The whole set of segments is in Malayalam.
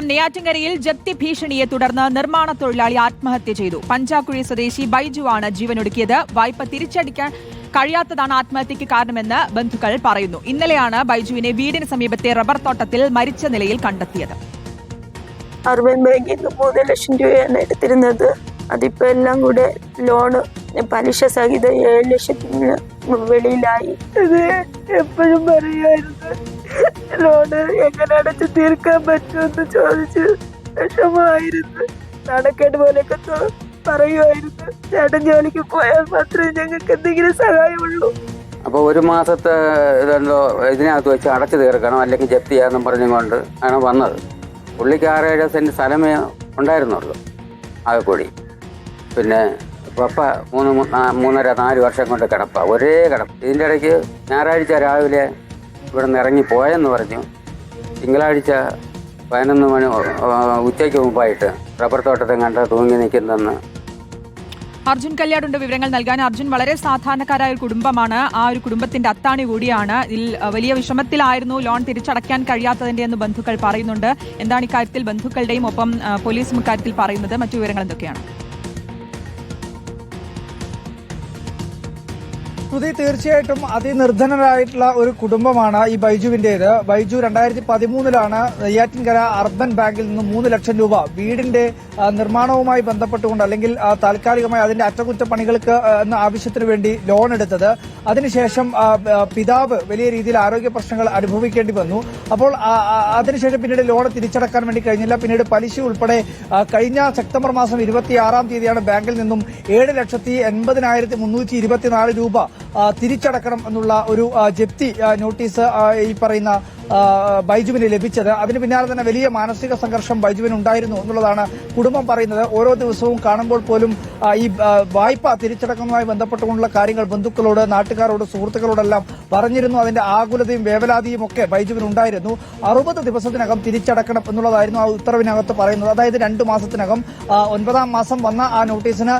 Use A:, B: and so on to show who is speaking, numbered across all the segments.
A: തിരുവനന്തപുരം നെയ്യാറ്റിൻകരയിൽ ജപ്തി ഭീഷണിയെ തുടർന്ന് നിർമ്മാണ തൊഴിലാളി ആത്മഹത്യ ചെയ്തു. പഞ്ചാക്കുഴി സ്വദേശി ബൈജുവാണ് ജീവനൊടുക്കിയത്. വായ്പ തിരിച്ചടിക്കാൻ കഴിയാത്തതാണ് ആത്മഹത്യയ്ക്ക് കാരണമെന്ന് ബന്ധുക്കൾ പറയുന്നു. ഇന്നലെയാണ് ബൈജുവിനെ വീടിന് സമീപത്തെ റബ്ബർ തോട്ടത്തിൽ മരിച്ച നിലയിൽ കണ്ടെത്തിയത്.
B: അർബൻ ബാങ്കിൽ നിന്ന് മൂന്ന് ലക്ഷം രൂപയാണ് എടുത്തിരുന്നത്. അതിപ്പോ എല്ലാം കൂടെ ലോണ് പലിശ സഹിതം ഏഴ് ലക്ഷത്തിന് വെളിയിലായി. എപ്പോഴും പറയുമായിരുന്നു ലോണ് എങ്ങനെ അടച്ച് തീർക്കാൻ പറ്റുമെന്ന് ചോദിച്ച് വിഷമമായിരുന്നു. നാണക്കേട് പോലെയൊക്കെ പറയുമായിരുന്നു. ചേട്ടൻ ജോലിക്ക് പോയാൽ മാത്രമേ ഞങ്ങൾക്ക് എന്തെങ്കിലും സഹായമുള്ളൂ.
C: അപ്പോൾ ഒരു മാസത്തെ ഇതെന്തോ ഇതിനകത്ത് വെച്ച് അടച്ചു തീർക്കണം അല്ലെങ്കിൽ ജപ്തി ചെയ്യാമെന്നും പറഞ്ഞുകൊണ്ട് ആണ് വന്നത്. പുള്ളിക്ക് ആറേഴ് സെന്റ് സ്ഥലമേ ഉണ്ടായിരുന്നുള്ളൂ ആകെ കൂടി പിന്നെ പപ്പ മൂന്ന് മൂന്നര നാല് വർഷം കൊണ്ട് കിടപ്പ ഒരേ കിടപ്പ്. ഇതിന്റെ ഇടയ്ക്ക് ഞായറാഴ്ച രാവിലെ ഇവിടെ നിന്ന് ഇറങ്ങി പോയെന്ന് പറഞ്ഞു. തിങ്കളാഴ്ച പതിനൊന്ന് മണി ഉച്ചയ്ക്ക് മുമ്പായിട്ട് റബ്ബർ തോട്ടത്തെ കണ്ട് തൂങ്ങി നിൽക്കുന്നെന്ന്.
A: അർജുൻ കല്യാടുണ്ട് വിവരങ്ങൾ നൽകാൻ. അർജുൻ വളരെ സാധാരണക്കാരായ ഒരു കുടുംബമാണ്. ആ ഒരു കുടുംബത്തിന്റെ അത്താണി കൂടിയാണ്. ഇതിൽ വലിയ വിഷമത്തിലായിരുന്നു ലോൺ തിരിച്ചടയ്ക്കാൻ കഴിയാത്തതിന്റെ എന്ന് ബന്ധുക്കൾ പറയുന്നുണ്ട്. എന്താണ് ഇക്കാര്യത്തിൽ ബന്ധുക്കളുടെയും ഒപ്പം പോലീസും ഇക്കാര്യത്തിൽ പറയുന്നത്? മറ്റു വിവരങ്ങൾ എന്തൊക്കെയാണ്?
D: ശ്രുതി തീർച്ചയായിട്ടും അതിനിർധനരായിട്ടുള്ള ഒരു കുടുംബമാണ് ഈ ബൈജുവിന്റേത്. ബൈജു രണ്ടായിരത്തി പതിമൂന്നിലാണ് നെയ്യാറ്റിൻകര അർബൻ ബാങ്കിൽ നിന്ന് മൂന്ന് ലക്ഷം രൂപ വീടിന്റെ നിർമ്മാണവുമായി ബന്ധപ്പെട്ടുകൊണ്ട് അല്ലെങ്കിൽ താൽക്കാലികമായി അതിന്റെ അറ്റകുറ്റപ്പണികൾക്ക് എന്ന ആവശ്യത്തിന് വേണ്ടി ലോൺ എടുത്തത്. അതിനുശേഷം പിതാവ് വലിയ രീതിയിൽ ആരോഗ്യ പ്രശ്നങ്ങൾ അനുഭവിക്കേണ്ടി വന്നു. അപ്പോൾ അതിനുശേഷം പിന്നീട് ലോൺ തിരിച്ചടക്കാൻ വേണ്ടി കഴിഞ്ഞില്ല. പിന്നീട് പലിശ ഉൾപ്പെടെ കഴിഞ്ഞ സെപ്റ്റംബർ മാസം ഇരുപത്തിയാറാം തീയതിയാണ് ബാങ്കിൽ നിന്നും ഏഴ് ലക്ഷത്തി എൺപതിനായിരത്തി മുന്നൂറ്റി ഇരുപത്തിനാല് രൂപ തിരിച്ചടക്കണം എന്നുള്ള ഒരു ജപ്തി നോട്ടീസ് ഈ പറയുന്ന ബൈജുവിന് ലഭിച്ചത്. അതിന് പിന്നാലെ തന്നെ വലിയ മാനസിക സംഘർഷം ബൈജുവിന് ഉണ്ടായിരുന്നു എന്നുള്ളതാണ് കുടുംബം പറയുന്നത്. ഓരോ ദിവസവും കാണുമ്പോൾ പോലും ഈ വായ്പ തിരിച്ചടക്കുന്നതുമായി ബന്ധപ്പെട്ടുകൊണ്ടുള്ള കാര്യങ്ങൾ ബന്ധുക്കളോട് നാട്ടുകാരോട് സുഹൃത്തുക്കളോടെല്ലാം പറഞ്ഞിരുന്നു. അതിന്റെ ആകുലതയും വേവലാതിയും ഒക്കെ ബൈജുവിന് ഉണ്ടായിരുന്നു. അറുപത് ദിവസത്തിനകം തിരിച്ചടക്കണം എന്നുള്ളതായിരുന്നു ആ ഉത്തരവിനകത്ത് പറയുന്നത്. അതായത് രണ്ടു മാസത്തിനകം ഒൻപതാം മാസം വന്ന ആ നോട്ടീസിന്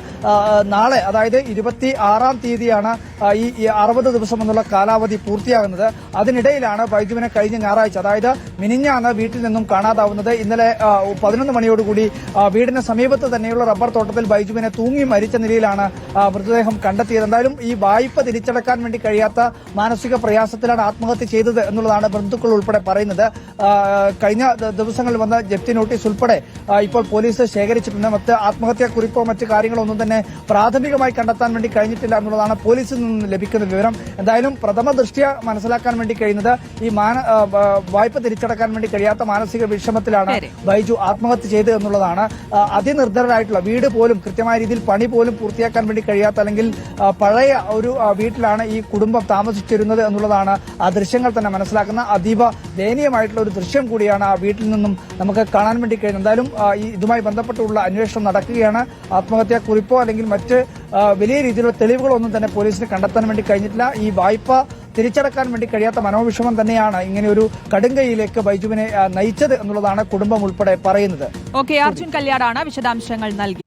D: നാളെ അതായത് ഇരുപത്തി ആറാം തീയതിയാണ് ഈ അറുപത് ദിവസം എന്നുള്ള കാലാവധി പൂർത്തിയാകുന്നത്. അതിനിടയിലാണ് ബൈജുവിനെ കഴിഞ്ഞ ഞായറാഴ്ച അതായത് മിനിഞ്ഞാണ് വീട്ടിൽ നിന്നും കാണാതാവുന്നത്. ഇന്നലെ പതിനൊന്ന് മണിയോടുകൂടി വീടിന് സമീപത്ത് തന്നെയുള്ള റബ്ബർ തോട്ടത്തിൽ ബൈജുവിനെ തൂങ്ങി മരിച്ച നിലയിലാണ് മൃതദേഹം കണ്ടെത്തിയത്. എന്തായാലും ഈ വായ്പ തിരിച്ചടക്കാൻ വേണ്ടി കഴിയാത്ത മാനസിക പ്രയാസത്തിലാണ് ആത്മഹത്യ ചെയ്തത് എന്നുള്ളതാണ് ബന്ധുക്കൾ ഉൾപ്പെടെ പറയുന്നത്. കഴിഞ്ഞ ദിവസങ്ങളിൽ വന്ന ജപ്തി നോട്ടീസ് ഉൾപ്പെടെ ഇപ്പോൾ പോലീസ് ശേഖരിച്ചിട്ടുണ്ട്. മറ്റ് ആത്മഹത്യാ കുറിപ്പോ മറ്റ് കാര്യങ്ങളോ ഒന്നും തന്നെ പ്രാഥമികമായി കണ്ടെത്താൻ വേണ്ടി കഴിഞ്ഞിട്ടില്ല എന്നുള്ളതാണ് പോലീസിൽ നിന്ന് ലഭിക്കുന്ന വിവരം എന്തായാലും പ്രഥമ ദൃഷ്ടിയ മനസ്സിലാക്കാൻ വേണ്ടി കഴിയുന്നത് ഈ മാന വായ്പ തിരിച്ചടക്കാൻ വേണ്ടി കഴിയാത്ത മാനസിക വിഷമത്തിലാണ്. ബൈജു ആത്മഹത്യ ചെയ്തത് എന്നുള്ളതാണ് അതിനിർദ്ധരായിട്ടുള്ള വീട് പോലും കൃത്യമായ രീതിയിൽ പണി പോലും പൂർത്തിയാക്കാൻ വേണ്ടി കഴിയാത്ത അല്ലെങ്കിൽ പഴയ ഒരു വീട്ടിലാണ് ഈ കുടുംബം താമസിച്ചിരുന്നത് എന്നുള്ളതാണ് ആ ദൃശ്യങ്ങൾ തന്നെ മനസ്സിലാക്കുന്ന അതീവ ദയനീയമായിട്ടുള്ള ഒരു ദൃശ്യം കൂടിയാണ് ആ വീട്ടിൽ നിന്നും നമുക്ക് കാണാൻ വേണ്ടി കഴിയുന്നത് എന്തായാലും ഇതുമായി ബന്ധപ്പെട്ടുള്ള അന്വേഷണം നടക്കുകയാണ്. ആത്മഹത്യാ കുറിപ്പോ അല്ലെങ്കിൽ മറ്റ് വലിയ രീതിയിലുള്ള തെളിവുകളൊന്നും തന്നെ പോലീസിന് കണ്ടെത്താൻ വേണ്ടി കഴിഞ്ഞിട്ടില്ല. ഈ വായ്പ തിരിച്ചടക്കാൻ വേണ്ടി കഴിയാത്ത മനോവിഷമം തന്നെയാണ് ഇങ്ങനെ ഒരു കടുങ്കയിലേക്ക് ബൈജുവിനെ നയിച്ചത് എന്നുള്ളതാണ് കുടുംബം ഉൾപ്പെടെ പറയുന്നത്.
A: ഓക്കെ അർജുൻ കല്യാടാണ് വിശദാംശങ്ങൾ നൽകി